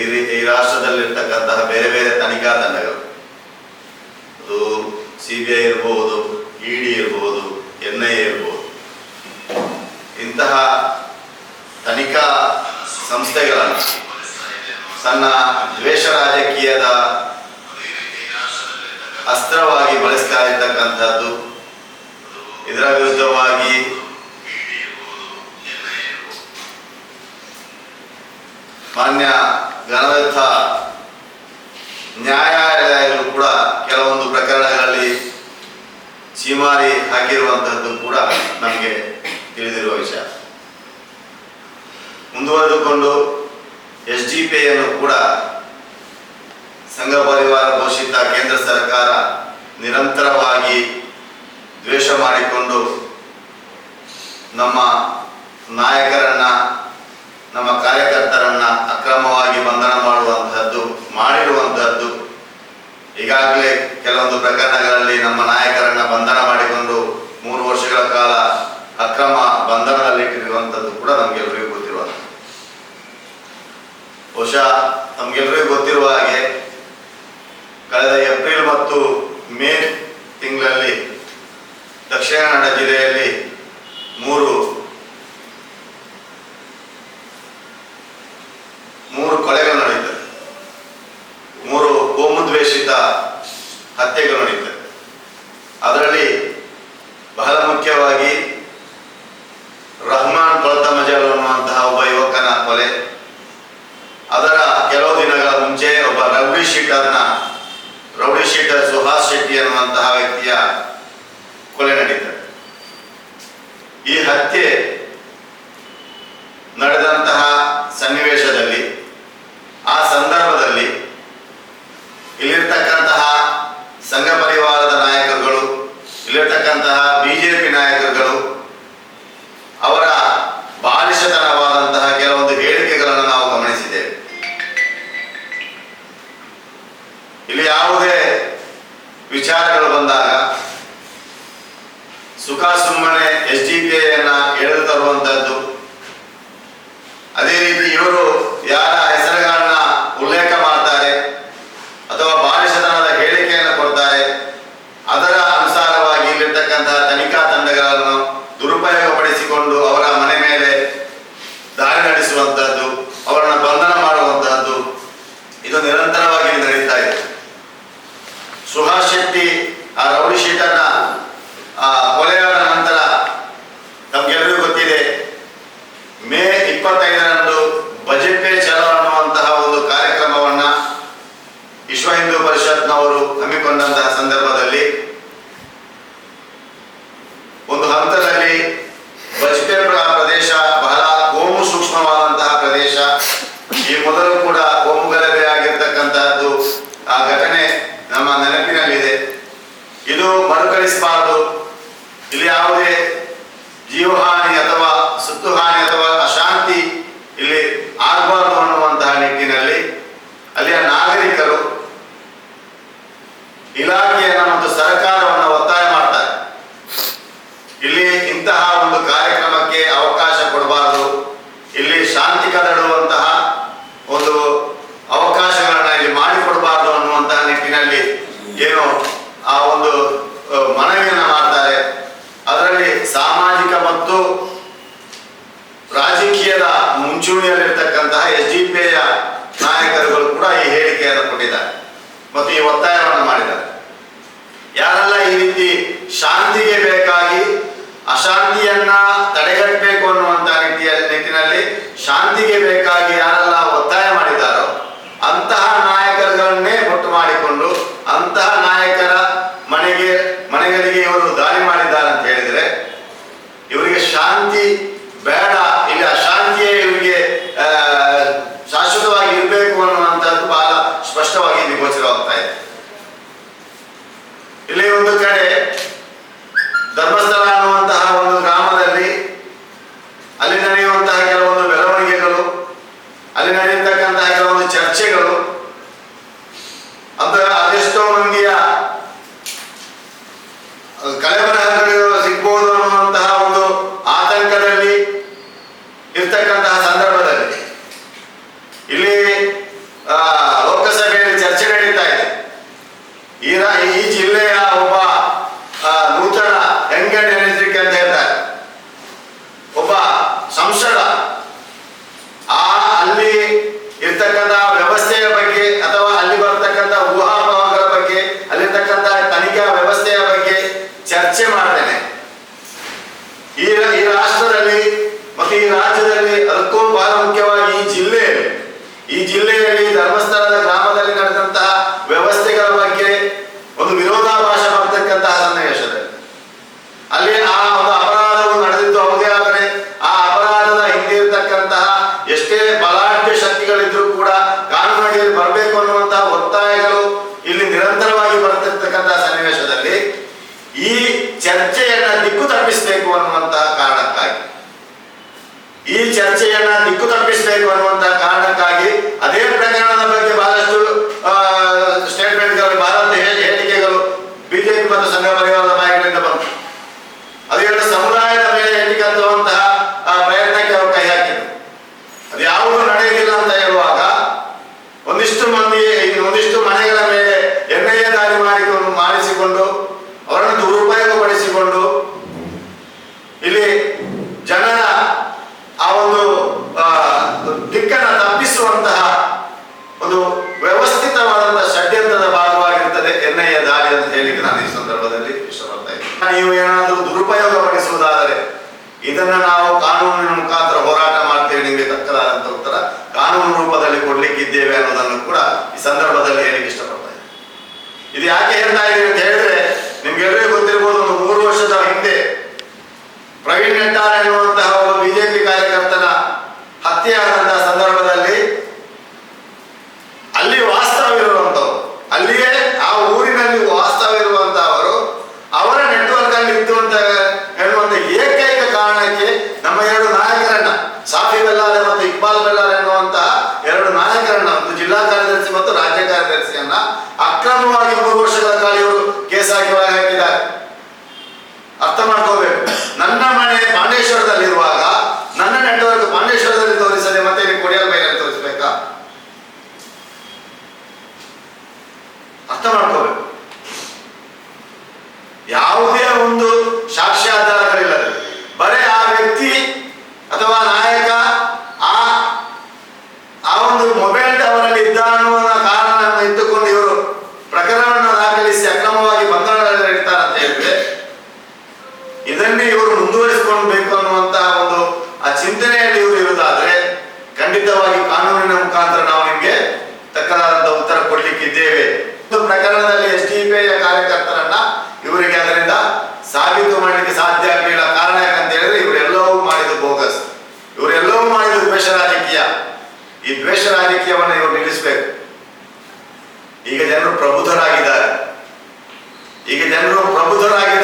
ಈ ಈ ರಾಷ್ಟ್ರದಲ್ಲಿರ್ತಕ್ಕಂತಹ ಬೇರೆ ಬೇರೆ ತನಿಖಾ ತಂಡಗಳು. ಅದು ಸಿ ಬಿ ಐ ಇರ್ಬೋದು ಇ ಡಿ ಎನ್ ಐ ಇರ್ಬೋದು. ಇಂತಹ ತನಿಖಾ ಸಂಸ್ಥೆಗಳನ್ನು ತನ್ನ ದ್ವೇಷ ರಾಜಕೀಯದ ಅಸ್ತ್ರವಾಗಿ ಬಳಸ್ತಾ ಇರ್ತಕ್ಕಂಥದ್ದು, ಇದರ ವಿರುದ್ಧವಾಗಿ ಮಾನ್ಯ ಗಣರಥ ನ್ಯಾಯಾಲಯಗಳು ಕೂಡ ಕೆಲವೊಂದು ಪ್ರಕರಣಗಳಲ್ಲಿ ಚೀಮಾರಿ ಹಾಕಿರುವಂತಹದ್ದು ಕೂಡ ನಮಗೆ ತಿಳಿದಿರುವ ವಿಷಯ. ಮುಂದುವರೆದುಕೊಂಡು ಎಸ್ ಡಿ ಪಿ ಅನ್ನು ಕೂಡ ಸಂಘ ಪರಿವಾರ ಘೋಷಿತ ಕೇಂದ್ರ ಸರ್ಕಾರ ನಿರಂತರವಾಗಿ ದ್ವೇಷ ಮಾಡಿಕೊಂಡು ನಮ್ಮ ನಾಯಕರನ್ನ, ನಮ್ಮ ಕಾರ್ಯಕರ್ತರನ್ನ ಅಕ್ರಮವಾಗಿ ಬಂಧನ ಮಾಡುವಂತಹದ್ದು ಮಾಡಿರುವಂತಹದ್ದು ಈಗಾಗಲೇ ಕೆಲವೊಂದು ಪ್ರಕರಣಗಳಲ್ಲಿ ನಮ್ಮ ನಾಯಕರನ್ನ ಬಂಧನ ಮಾಡಿಕೊಂಡು ಮೂರು ವರ್ಷಗಳ ಕಾಲ ಅಕ್ರಮ ಬಂಧನದಲ್ಲಿಟ್ಟಿರುವಂಥದ್ದು ಕೂಡ ನಮಗೆಲ್ಲರಿಗೂ ಗೊತ್ತಿರುವ ಬಹುಶಃ ನಮಗೆಲ್ಲರಿಗೂ ಗೊತ್ತಿರುವ ಹಾಗೆ ಕಳೆದ ಏಪ್ರಿಲ್ ಮತ್ತು ಮೇ ತಿಂಗಳಲ್ಲಿ ದಕ್ಷಿಣ ಕನ್ನಡ ಜಿಲ್ಲೆಯಲ್ಲಿ ಮೂರು ಕೊಲೆಗಳು ನಡೆಯುತ್ತವೆ ಮೂರು ಕೋಮುದ್ವೇಷಿತ ಹತ್ಯೆಗಳು ನಡೆಯುತ್ತವೆ ಅದರಲ್ಲಿ ಬಹಳ ಮುಖ್ಯವಾಗಿ ರಹಮಾನ್ ಕೊಳತ ಮಜಲ್ ಅನ್ನುವಂತಹ ಒಬ್ಬ ಯುವಕನ ಕೊಲೆ ಅದರ ಕೆಲವು ದಿನಗಳ ಮುಂಚೆ ಒಬ್ಬ ರೌಡಿ ಶೀಟರ್ನ ರೌಡಿ ಶೀಟರ್ ಸುಹಾಸ್ ಶೆಟ್ಟಿ ಅನ್ನುವಂತಹ ವ್ಯಕ್ತಿಯ ಕೊಲೆ ನಡೀತದೆ. ಈ ಹತ್ಯೆ ನಡೆದಂತಹ ಸನ್ನಿವೇಶದಲ್ಲಿ, ಆ ಸಂದರ್ಭದಲ್ಲಿ ಇಲ್ಲಿರ್ತಕ್ಕಂತಹ ಸಂಘ ಪರಿವಾರದ ಇಲ್ಲಿ ಯಾವುದೇ ವಿಚಾರಗಳು ಬಂದಾಗ ಸುಖ ಸುಮ್ಮನೆ ಎಸ್ ಡಿ ಪಿ ಅನ್ನ ಎಳೆದು ತರುವಂತದ್ದು ಅದೇ ರೀತಿ ಇವರು ಯಾರ ಹೆಸರುಗಳನ್ನ ಉಲ್ಲೇಖ ಮಾಡ್ತಾರೆ ಅಥವಾ ಬಾಲಿಶತನದ ಹೇಳಿಕೆಯನ್ನು ಕೊಡ್ತಾರೆ ಅದರ ಅನುಸಾರವಾಗಿ ಇಲ್ಲಿರ್ತಕ್ಕಂತಹ ತನಿಖಾ ತಂಡಗಳನ್ನು ದುರುಪಯೋಗಪಡಿಸಿಕೊಂಡು ಅವರ ಮನೆ ಮೇಲೆ ದಾಳಿ ನಡೆಸುವಂತಹದ್ದು ಅವರನ್ನು ಬಂಧನ ಮಾಡುವಂತಹದ್ದು ಇದು ನಿರಂತರವಾಗಿ ಇಲ್ಲಿ ನಡೀತಾ ಇದೆ ಸುಹಾಸ್ ಶೆಟ್ಟಿ ಆ ರೌಡಿ ಶೀಟರ್ನ ಆ ಕೊಲೆಯಾದ ನಂತರ ನಮ್ಗೆಲ್ಲರಿಗೂ ಗೊತ್ತಿದೆ ಮೇ ಇಪ್ಪತ್ತೈದರಂದು ಬಜೆಟ್ ಪೇ ಚಲೋ ಅನ್ನುವಂತಹ ಒಂದು ಕಾರ್ಯಕ್ರಮವನ್ನ ವಿಶ್ವ ಹಿಂದೂ ಪರಿಷತ್ನವರು ಹಮ್ಮಿಕೊಂಡಂತಹ ಸಂದರ್ಭದಲ್ಲಿ ಒಂದು ಹಂತದಲ್ಲಿ ಬಜ್ಪೆ ಪ್ರದೇಶ ಬಹಳ ಕೋಮು ಸೂಕ್ಷ್ಮವಾದಂತಹ ಪ್ರದೇಶ ಈ ಮೊದಲು ಕೂಡ ಕೋಮು ಗಲಭೆ ಆಗಿರ್ತಕ್ಕಂತಹದ್ದು ಆ ಘಟನೆ ನಮ್ಮ ನೆನಪಿನಲ್ಲಿದೆ ಇದು ಮರುಕಳಿಸಬಾರದು ಇಲ್ಲಿ ಯಾವುದೇ ಜೀವಹಾನಿ ಅಥವಾ ಸುತ್ತು ಹಾನಿ ಅಥವಾ ಅಶಾಂತಿ ಇಲ್ಲಿ ಆಗಬಾರದು ಅನ್ನುವಂತಹ ನಿಟ್ಟಿನಲ್ಲಿ ಅಲ್ಲಿಯ ನಾಗರಿಕರು ಇಲಾಖೆಯನ್ನ ಮತ್ತು ಸರ್ಕಾರವನ್ನು ಒತ್ತಾಯ ಮಾಡ್ತಾರೆ ಇಲ್ಲಿ ಇಂತಹ ಒಂದು ಕಾರ್ಯಕ್ರಮಕ್ಕೆ ಅವಕಾಶ ಕೊಡಬಾರದು. ಇಲ್ಲಿ ಶಾಂತಿ ಕದಡುವಂತಹ ಒಂದು ಅವಕಾಶಗಳನ್ನ ಇಲ್ಲಿ ಮಾಡಿಕೊಡಬಾರದು ಅನ್ನುವಂತಹ ನಿಟ್ಟಿನಲ್ಲಿ ಏನು ಆ ಒಂದು ಮನವಿಯನ್ನ ಮಾಡ್ತಾರೆ. ಅದರಲ್ಲಿ ಸಾಮಾಜಿಕ ಮತ್ತು ರಾಜಕೀಯದ ಮುಂಚೂಣಿಯಲ್ಲಿರ್ತಕ್ಕಂತಹ ಎಸ್ ಡಿ ಪಿ ನಾಯಕರುಗಳು ಕೂಡ ಈ ಹೇಳಿಕೆಯನ್ನು ಕೊಟ್ಟಿದ್ದಾರೆ ಮತ್ತು ಈ ಒತ್ತಾಯವನ್ನು ಮಾಡಿದ್ದಾರೆ. ಯಾರೆಲ್ಲ ಈ ರೀತಿ ಶಾಂತಿಗೆ ಬೇಕಾಗಿ ಅಶಾಂತಿಯನ್ನ ತಡೆಗಟ್ಟಬೇಕು ಅನ್ನುವಂತ ರೀತಿಯ ನಿಟ್ಟಿನಲ್ಲಿ ಶಾಂತಿಗೆ ಬೇಕಾಗಿ ಯಾರೆಲ್ಲ ಒತ್ತಾಯ ಮಾಡಿದ್ದಾರೋ, ಅಂತಹ ನಾಯಕರುಗಳನ್ನೇ ಒಟ್ಟು ಮಾಡಿಕೊಂಡು ಅಂತಹ ನಾಯಕರ ಮನೆಗೆ ಮನೆಗಳಿಗೆ ಇವರು ದಾಳಿ ಮಾಡಿದ್ದಾರೆ ಅಂತ ಹೇಳಿದ್ರೆ, ಇವರಿಗೆ ಶಾಂತಿ ಬೇಡ, ಇಲ್ಲಿ ಅಶಾಂತಿಯೇ ಇವರಿಗೆ ಶಾಶ್ವತವಾಗಿ ಇರಬೇಕು ಅನ್ನುವಂಥದ್ದು ಬಹಳ ಸ್ಪಷ್ಟವಾಗಿ ಇಲ್ಲಿ ಗೋಚರವಾಗ್ತಾ ಇದೆ. ಇಲ್ಲಿ ಒಂದು ಕಡೆ ದುರುಪಯೋಗ ಪಡಿಸುವುದಾದರೆ ಇದನ್ನು ನಾವು ಕಾನೂನಿನ ಮುಖಾಂತರ ಹೋರಾಟ ಮಾಡ್ತೇವೆ ನಿಮಗೆ ತಕ್ಕದಾದಂಥ ಉತ್ತರ. ಕಾನೂನು ರೂಪದಲ್ಲಿ ಕೊಡ್ಲಿಕ್ಕಿದ್ದೇವೆ ಅನ್ನೋದನ್ನು ಕೂಡ ಈ ಸಂದರ್ಭದಲ್ಲಿ ಹೇಳಿಕೆ ಇಷ್ಟಪಡ್ತಾ ಇದೆ ಇದು ಯಾಕೆ ಹೇಳ್ತಾ ಇದ್ದೀನಿ ಈಗ ಜನರು ಪ್ರಬುದ್ಧರಾಗಿದ್ದಾರೆ. ಈಗ ಜನರು ಪ್ರಬುದ್ಧರಾಗಿದ್ದಾರೆ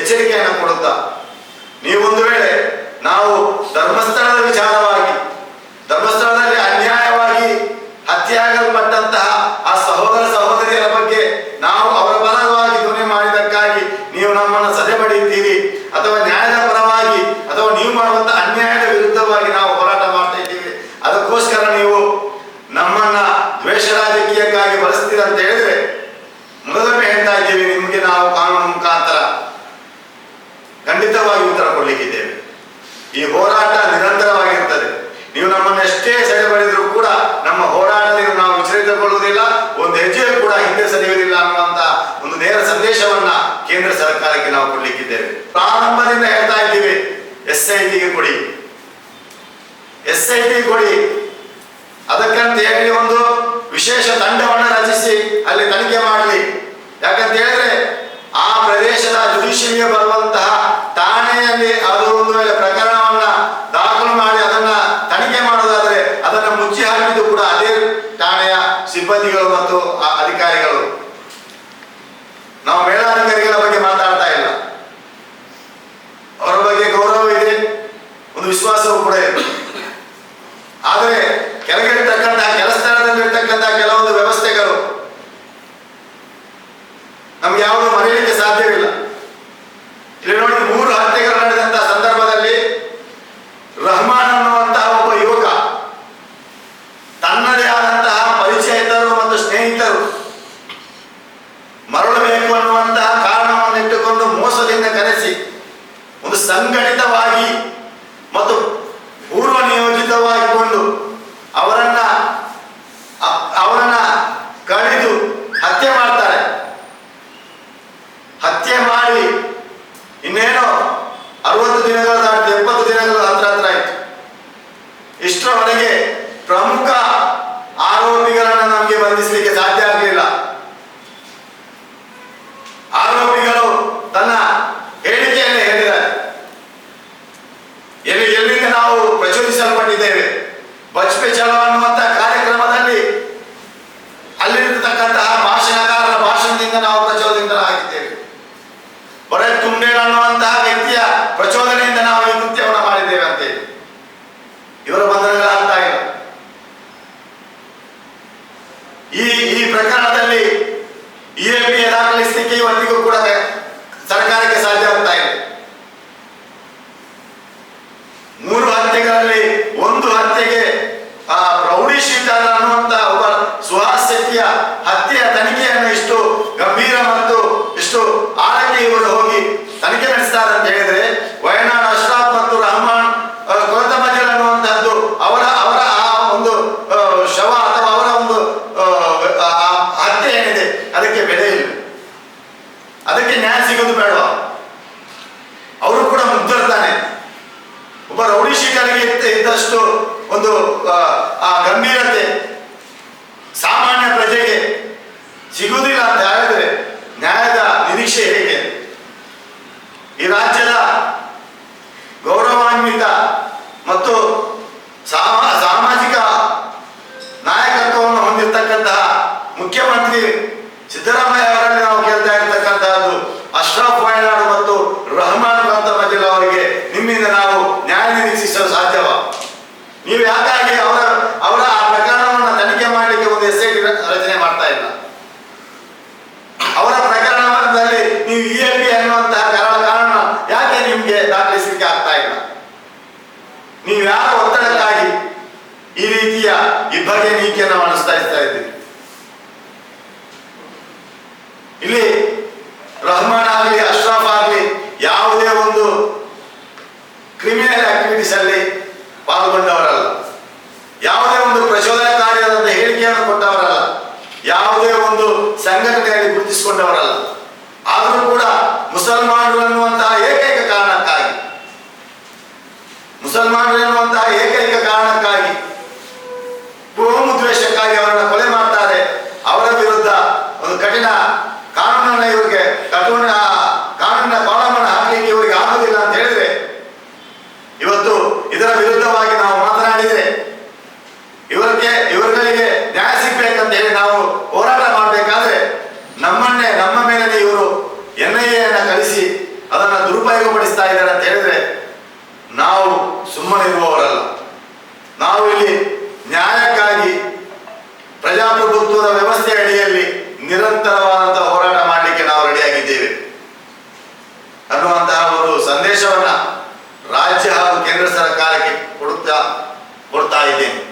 ಎಚ್ಚರಿಕೆಯನ್ನು ಕೊಡುತ್ತಾ. ಒಂದು ವೇಳೆ ನಾವು ಧರ್ಮಸ್ಥಳದ ವಿಚಾರವಾಗಿ ಧರ್ಮಸ್ಥಳದಲ್ಲಿ ಅನ್ಯಾಯವಾಗಿ ಹತ್ಯೆಯಾಗಲ್ಪಟ್ಟಂತಹ ಕೊಡಿ. ಎಸ್ ಐ ಟಿ ಕೊಡಿ. ಅದಕ್ಕಂತ ಹೇಳಿ ಒಂದು ವಿಶೇಷ ತಂಡವನ್ನು ರಚಿಸಿ ಅಲ್ಲಿ ತನಿಖೆ ಮಾಡಲಿ. ಯಾಕಂತ ಹೇಳಿದ್ರೆ ಆ ಪ್ರದೇಶದ ಜುಡಿಷಿಗೆ ಬರುವಂತಹ ಠಾಣೆಯಲ್ಲಿ ವಿಶ್ವಾಸವು ಕೂಡ ಆದರೆ ಕೆಳಗೆ ಇರ್ತಕ್ಕಂಥ ಸ್ಥಾನದಲ್ಲಿರ್ತಕ್ಕಂಥ ಕೆಲವೊಂದು ವ್ಯವಸ್ಥೆಗಳು ನಮ್ಗೆ ಯಾವುದು ಮರೆಯಲಿಕ್ಕೆ ಸಾಧ್ಯವಿಲ್ಲ. ಇಲ್ಲಿ ನೋಡಿ ಮೂರು ಹತ್ಯೆಗಳು ನಡೆದಂತಹ ಸಂದರ್ಭದಲ್ಲಿ ರಹಮಾನ್ ಅನ್ನುವಂತಹ ಒಬ್ಬ ಯುವಕ ತನ್ನದೇ ಆದಂತಹ ಪರಿಚಯದರು ಮತ್ತು ಸ್ನೇಹಿತರು ಮರಳಬೇಕು ಅನ್ನುವಂತಹ ಕಾರಣವನ್ನು ಇಟ್ಟುಕೊಂಡು ಮೋಸದಿಂದ ಕರೆಸಿ ಒಂದು ಸಂಘಟಿತ ಈ ಈ ಪ್ರಕರಣದಲ್ಲಿ ಇಎಪಿಎ ದಾಖಲಿಸಲಿಕ್ಕೆ ಇವತ್ತಿಗೂ ಕೂಡ ಸರ್ಕಾರಕ್ಕೆ ಸಾಧ್ಯ ಆಗ್ತಾ ಇದೆ. ನೀವು ಯಾರು ಒತ್ತಡಕ್ಕಾಗಿ ಈ ರೀತಿಯ ಇಬ್ಬಗೆ ನೀತಿಯನ್ನು ಮಾಡಿಸ್ತಾ ಇರ್ತಾ ಇದ್ದೀರಿ? ಇಲ್ಲಿ ರಹಮಾನ್ ಆಗಲಿ, ಅಶ್ರಫ್ ಆಗಲಿ, ಯಾವುದೇ ಒಂದು ಕ್ರಿಮಿನಲ್ ಆಕ್ಟಿವಿಟೀಸ್ ಅಲ್ಲಿ ಪಾಲ್ಗೊಂಡವರಲ್ಲ. ಯಾವುದೇ ಒಂದು ಪ್ರಚೋದನಕಾರಿಯಾದಂಥ ಹೇಳಿಕೆಯನ್ನು ಕೊಟ್ಟವರಲ್ಲ. ಯಾವುದೇ ಒಂದು ಸಂಘಟನೆಯಲ್ಲಿ ಗುರುತಿಸಿಕೊಂಡವರಲ್ಲ. ಆದರೂ ಕೂಡ ವಿಮೆಯನ್ನು ಕಳಿಸಿ ಅದನ್ನು ದುರುಪಯೋಗ ಪಡಿಸ್ತಾ ಇದ್ದಾರೆ ಅಂತ ಹೇಳಿದ್ರೆ ನಾವು ಸುಮ್ಮನೆ ಇರುವವರಲ್ಲ ನಾವು ಇಲ್ಲಿ ನ್ಯಾಯಕ್ಕಾಗಿ ಪ್ರಜಾಪ್ರಭುತ್ವದ ವ್ಯವಸ್ಥೆ ಅಡಿಯಲ್ಲಿ ನಿರಂತರವಾದಂತಹ ಹೋರಾಟ ಮಾಡಲಿಕ್ಕೆ ನಾವು ರೆಡಿಯಾಗಿದ್ದೇವೆ. ಅನ್ನುವಂತಹ ಒಂದು ಸಂದೇಶವನ್ನ ರಾಜ್ಯ ಹಾಗೂ ಕೇಂದ್ರ ಸರ್ಕಾರಕ್ಕೆ ಕೊಡುತ್ತಾ, ಕೊಡ್ತಾ ಇದ್ದೇನೆ.